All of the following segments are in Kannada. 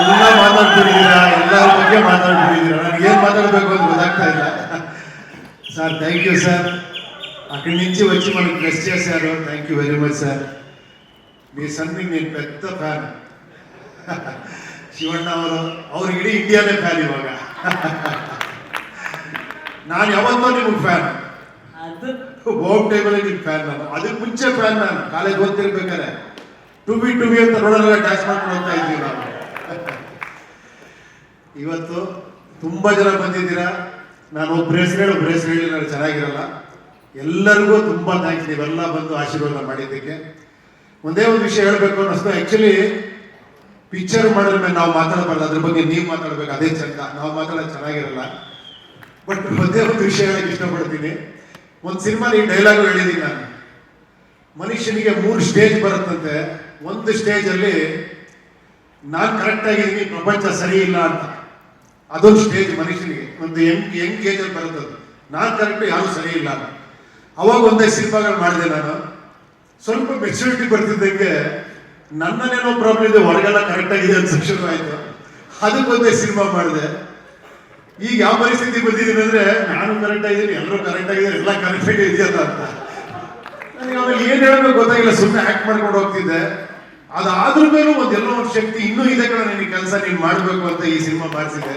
ಎಲ್ಲ ಮಾತಾಡ್ತಿದ್ದೀರಾ? ಎಲ್ಲರ ಬಗ್ಗೆ ಮಾತಾಡ್ತಿದ್ದೀರಾ? ನನಗೆ ಏನು ಮಾತಾಡಬೇಕು ಅಂತ ಗೊತ್ತಾಗ್ತಾ ಇಲ್ಲ. సార్ ಯು ಸರ್ సార్ ನಿಂಚಿ నుంచి వచ్చి మనకు గెస్ట్ చేశారు you very much sir sir మీ సన్ని నేను ಫ್ಯಾನ್ ಶಿವಣ್ಣ ಅವರು, ಅವ್ರು ಇಡೀ ಇಂಡಿಯಾನೇ ಫ್ಯಾನ್ ಇವಾಗ. ನಾನು ಯಾವತ್ತೂ ನಿಮಗೆ ಫ್ಯಾನ್ ಹೋಮ್ ಟೇಬಲ್ ನಿಮ್ಗೆ ಫ್ಯಾನ್ ನಾನು. ಅದಕ್ಕೆ ಮುಂಚೆ ಫ್ಯಾನ್ ನಾನು. ಕಾಲೇಜ್ ಓದ್ತಿರ್ಬೇಕಾದ್ರೆ. ಟು ಬಿ ಟು ಬಿ ಅಂತ ರೋಡಲ್ಲ ಡ್ಯಾನ್ಸ್ ಮಾಡ್ಕೊಂಡು ಹೋಗ್ತಾ ಇದ್ದೀವಿ ನಾವು. ಇವತ್ತು ತುಂಬಾ ಜನ ಬಂದಿದ್ದೀರಾ? ನಾನು ಒಬ್ಬ ಹೆಸರು ಹೇಳಿ ಒಬ್ಬ ಹೆಸರು ಹೇಳಿ ನಾನು ಚೆನ್ನಾಗಿರಲ್ಲ. ಎಲ್ಲರಿಗೂ ತುಂಬಾ ಥ್ಯಾಂಕ್ಸ್ ನೀವೆಲ್ಲ ಬಂದು ಆಶೀರ್ವಾದ ಮಾಡಿದ್ದಕ್ಕೆ. ಒಂದೇ ಒಂದು ವಿಷಯ ಹೇಳಬೇಕು ಅನ್ನಿಸ್ತು. ಆ್ಯಕ್ಚುಲಿ ಪಿಕ್ಚರ್ ಮಾಡಿದ ಮೇಲೆ ನಾವು ಮಾತಾಡಬಾರ್ದು. ಅದ್ರ ಬಗ್ಗೆ ನೀವು ಮಾತಾಡ್ಬೇಕು. ಅದೇ ಚಂದ. ನಾವು ಮಾತಾಡೋದು ಚೆನ್ನಾಗಿರಲ್ಲ. ಬಟ್ ಒಂದೇ ಒಂದು ವಿಷಯ ಹೇಳಕ್ ಇಷ್ಟಪಡ್ತೀನಿ. ಒಂದು ಸಿನಿಮಾ ಈ ಡೈಲಾಗು ಹೇಳಿದ್ದೀನಿ ನಾನು. ಮನುಷ್ಯನಿಗೆ ಮೂರು ಸ್ಟೇಜ್ ಬರುತ್ತಂತೆ. ಒಂದು ಸ್ಟೇಜ್ ಅಲ್ಲಿ, ನಾನು ಕರೆಕ್ಟ್ ಆಗಿದ್ದೀನಿ, ಪ್ರಪಂಚ ಸರಿ ಇಲ್ಲ ಅಂತ. ಅದೊಂದು ಸ್ಟೇಜ್ ಮನುಷ್ಯನಿಗೆ. ಒಂದು ಯಂಗ್ ಯಂಗ್ ಏಜಲ್ಲಿ ಬರುತ್ತದೆ ನಾನು ಕರೆಕ್ಟ್ ಯಾರು ಸರಿ ಇಲ್ಲ ಅವಾಗ ಒಂದೇ ಸಿನಿಮಾಗಳು ಮಾಡಿದೆ ನಾನು. ಸ್ವಲ್ಪ ಮೆಚುರಿಟಿ ಬರ್ತಿದ್ದಂಗೆ ನನ್ನನ್ನೇನೋ ಪ್ರಾಬ್ಲಮ್ ಇದೆ, ಹೊರಗೆಲ್ಲ ಕರೆಕ್ಟ್ ಆಗಿದೆ ಅಂತ ಅದಕ್ಕೆ ಅದಕ್ಕೊಂದೇ ಸಿನಿಮಾ ಮಾಡಿದೆ. ಈಗ ಯಾವ ಪರಿಸ್ಥಿತಿ ಬಂದಿದ್ದೀನಿ ಅಂದ್ರೆ, ನಾನು ಕರೆಕ್ಟ್ ಆಗಿದ್ದೀನಿ, ಎಲ್ಲರೂ ಕರೆಕ್ಟ್ ಆಗಿದ್ದಾರೆ, ಎಲ್ಲ ಕರೆಕ್ಟ್ ಆಗಿ ಇದೆಯಲ್ಲ ಅಂತ. ನನಗೆ ಅವಾಗ ಏನು ಹೇಳಬೇಕು ಗೊತ್ತಾಗಿಲ್ಲ ಸುಮ್ಮನೆ ಆ್ಯಕ್ಟ್ ಮಾಡ್ಕೊಂಡು ಹೋಗ್ತಿದ್ದೆ. ಅದಾದ್ರೂ ಮೇಲೂ ಒಂದ್ ಎಲ್ಲೋ ಒಂದು ಶಕ್ತಿ ಇನ್ನೂ ಇದೆ ಕಣ ನಿನಗೆ ಕೆಲಸ ನೀನ್ ಮಾಡ್ಬೇಕು ಅಂತ ಈ ಸಿನಿಮಾ ಮಾಡಿಸಿದೆ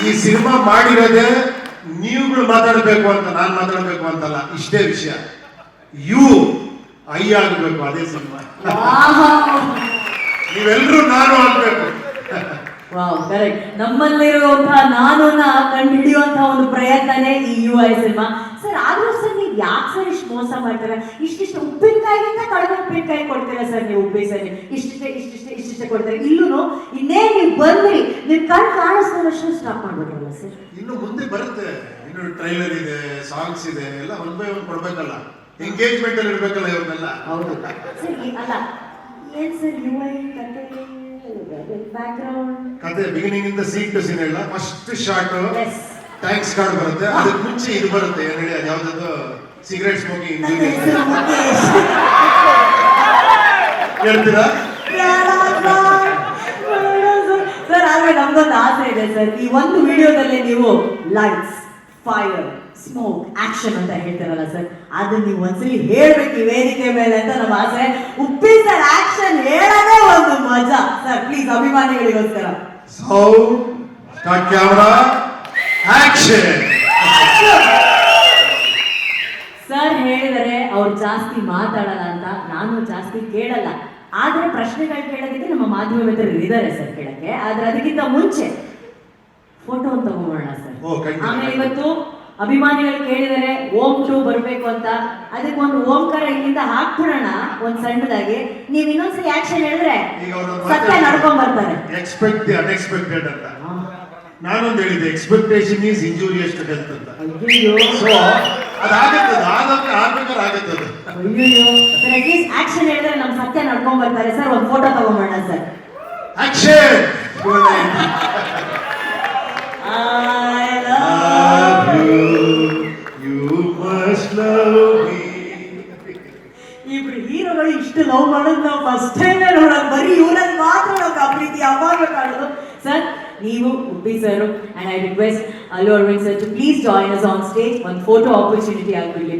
ಈ ಸಿನಿಮಾ ಮಾಡಿರೋದೇ ನೀವುಗಳು ಮಾತಾಡಬೇಕು ಅಂತ ನಾನು ಮಾತಾಡಬೇಕು ಅಂತಲ್ಲ ಇಷ್ಟೇ ವಿಷಯ. ಯು ಐ ಆಗಬೇಕು ಅದೇ ಸಿನಿಮಾ. ನೀವೆಲ್ಲರೂ ನಾನು ಆಗ್ಬೇಕು. ವಾವ್ ಕರೆಕ್ಟ್ ನಮ್ಮಲ್ಲಿರುವಂತಹ ನಾನು ಕಂಡು ಹಿಡಿಯುವಂತಹ ಒಂದು ಪ್ರಯತ್ನನೇ ಈ ಯು ಐ ಸಿನಿಮಾ. ಸರ್ ಯಾಕೆ ಸರ್ ಇಷ್ಟು ಮೋಸ ಮಾಡ್ತಾರೆ? ಇಷ್ಟಿಷ್ಟು ಉಪ್ಪಿನಕಾಯಿಗಿಂತ ಕಡಿಮೆ ಉಪ್ಪಿನಕಾಯಿ ಕೊಡ್ತೀರ ಸರ್ ನೀವು ಉಪ್ಪಿ ಸರ್? ಇಷ್ಟಿಷ್ಟೇ ಇಷ್ಟಿಷ್ಟೇ ಇಷ್ಟಿಷ್ಟೇ ಕೊಡ್ತಾರೆ? ಇಲ್ಲೂ ಇನ್ನೇ ನೀವು ಬಂದ್ರಿ ನಿಮ್ ಕಣ್ ಕಾಣಿಸ್ತಾರಷ್ಟು ಸ್ಟಾಪ್ ಮಾಡ್ಬೇಕಲ್ಲ ಸರ್ ಇನ್ನು ಮುಂದೆ ಬರುತ್ತೆ. ಇನ್ನು ಟ್ರೈಲರ್ ಇದೆ ಸಾಂಗ್ಸ್ ಇದೆ ಎಲ್ಲ ಒನ್ ಬೈ ಒಂದ್ ಕೊಡ್ಬೇಕಲ್ಲ. ಎಂಗೇಜ್ಮೆಂಟ್ ಅಲ್ಲಿ ಇರ್ಬೇಕಲ್ಲ ಇವ್ರನ್ನೆಲ್ಲ. ಹೌದು. ಸರ್ ಅಲ್ಲ ಏನ್ ಸರ್ ಯು ಐ ಕತೆ? ಬ್ಯಾಕ್ಗ್ರೌಂಡ್ ಕತೆ ಬಿಗಿನಿಂಗ್ ಇಂದ ಸೀಟ್ ಟು ಸೀನ್ ಎಲ್ಲ. First shot. ಥ್ಯಾಂಕ್ಸ್ ಕಾರ್ಡ್ ಬರುತ್ತೆ. ಅದಕ್ಕೆ ಮುಂಚೆ ಇದು ಬರುತ್ತೆ. ಏನ್ ಹೇಳಿ ಅದು ಸಿಗರೇಟ್ ಸ್ಮೋಕಿಂಗ್ ಹೇಳ್ತೀರಾ? ಸರ್ ಆದ್ರೆ ನಮ್ಗೊಂದು ಆಸೆ ಇದೆ ಸರ್ ಈ ಒಂದು ವಿಡಿಯೋದಲ್ಲಿ ನೀವು ಲೈಟ್ಸ್ ಫೈರ್ ಸ್ಮೋಕ್ ಆಕ್ಷನ್ ಅಂತ ಹೇಳ್ತಾರಲ್ಲ ಸರ್ ಅದನ್ನ ನೀವು ಒಂದ್ಸಲಿ ಹೇಳ್ಬೇಕು ಈ ವೇದಿಕೆ ಮೇಲೆ ಅಂತ ನಮ್ಮ ಆಸೆ. ಉಪ್ಪಿ ಸರ್ ಆಕ್ಷನ್ ಹೇಳೋದೇ ಒಂದು ಮಜಾ. ಸರ್ ಪ್ಲೀಸ್ ಅಭಿಮಾನಿಗಳಿಗೋಸ್ಕರ. ಸ್ಟಾರ್ಟ್ ಕ್ಯಾಮ್ರಾ ಆಕ್ಷನ್ ಸರ್ ಹೇಳಿದರೆ ಅವ್ರು ಜಾಸ್ತಿ ಮಾತಾಡಲ್ಲ ಅಂತ ನಾನು ಜಾಸ್ತಿ ಕೇಳಲ್ಲ. ಆದ್ರೆ ಪ್ರಶ್ನೆಗಳು ಕೇಳೋದಕ್ಕೆ ನಮ್ಮ ಮಾಧ್ಯಮ ಮಿತ್ರರು ಇದ್ದಾರೆ ಸರ್ ಕೇಳಕ್ಕೆ. ಆದ್ರೆ ಅದಕ್ಕಿಂತ ಮುಂಚೆ ಫೋಟೋ ತಗೊಂಡೋಣ ಸರ್ ಆಮೇಲೆ ಇವತ್ತು ಅಭಿಮಾನಿಗಳು ಕೇಳಿದರೆ ಓಂ ಟು ಬರಬೇಕು ಅಂತ. ಅದಕ್ಕೆ ಒಂದು ಓಂಕಾರ ಇಲ್ಲಿಂದ ಹಾಕ್ಬಿಡೋಣ ಒಂದ್ ಸಣ್ಣದಾಗಿ. ನೀವ್ ಇನ್ನೊಂದ್ಸರಿ ಆಕ್ಷನ್ ಹೇಳಿದ್ರೆ ಸತ್ಯ ನಡ್ಕೊಂಡ್ ಬರ್ತಾರೆ. ಎಕ್ಸ್ಪೆಕ್ಟ್ ಅನ್ಎಕ್ಸ್ಪೆಕ್ಟೆಡ್ ಅಂತ. ನಾನೊಂದು ಹೇಳಿದೆ expectation is injurious to health ಅಂತ. ಅಯ್ಯೋ ಸೊ ಅದಾಗತ್ತದ ಆದಂಗೆ ಆಗ್ಬೇಕಾದ್ರೆ ಆಗತ್ತದ. ಅಯ್ಯೋ ಸರ್ ಅಟ್ಲೀಸ್ಟ್ ಆಕ್ಷನ್ ಹೇಳಿದ್ರೆ ನಮ್ ಸತ್ಯ ನಡ್ಕೊಂಡ್ ಬರ್ತಾರೆ ಸರ್ ಒಂದ್ photo ತಗೊಂಬೋಣ sir action I love love you. you, you must love me. ಇಬ್ರು ಹೀರೋಗಳು ಇಷ್ಟು ಲವ್ ಮಾಡೋದು ನಾವು ಫಸ್ಟ್ ಟೈಮ್ ನೋಡೋದು ಬರೀ ಇವ್ರಲ್ಲಿ ಮಾತ್ರ ನಾವು ಆ ಪ್ರೀತಿ ಅವಾಗ ಕಾಣೋದು? ಸರ್ ನೀವು Uppi sir and I request Allu Arvind sir to please join us on stage ಒಂದು ಫೋಟೋ ಆಪರ್ಚುನಿಟಿ ಆಗ್ಬಿಡ್ಲಿ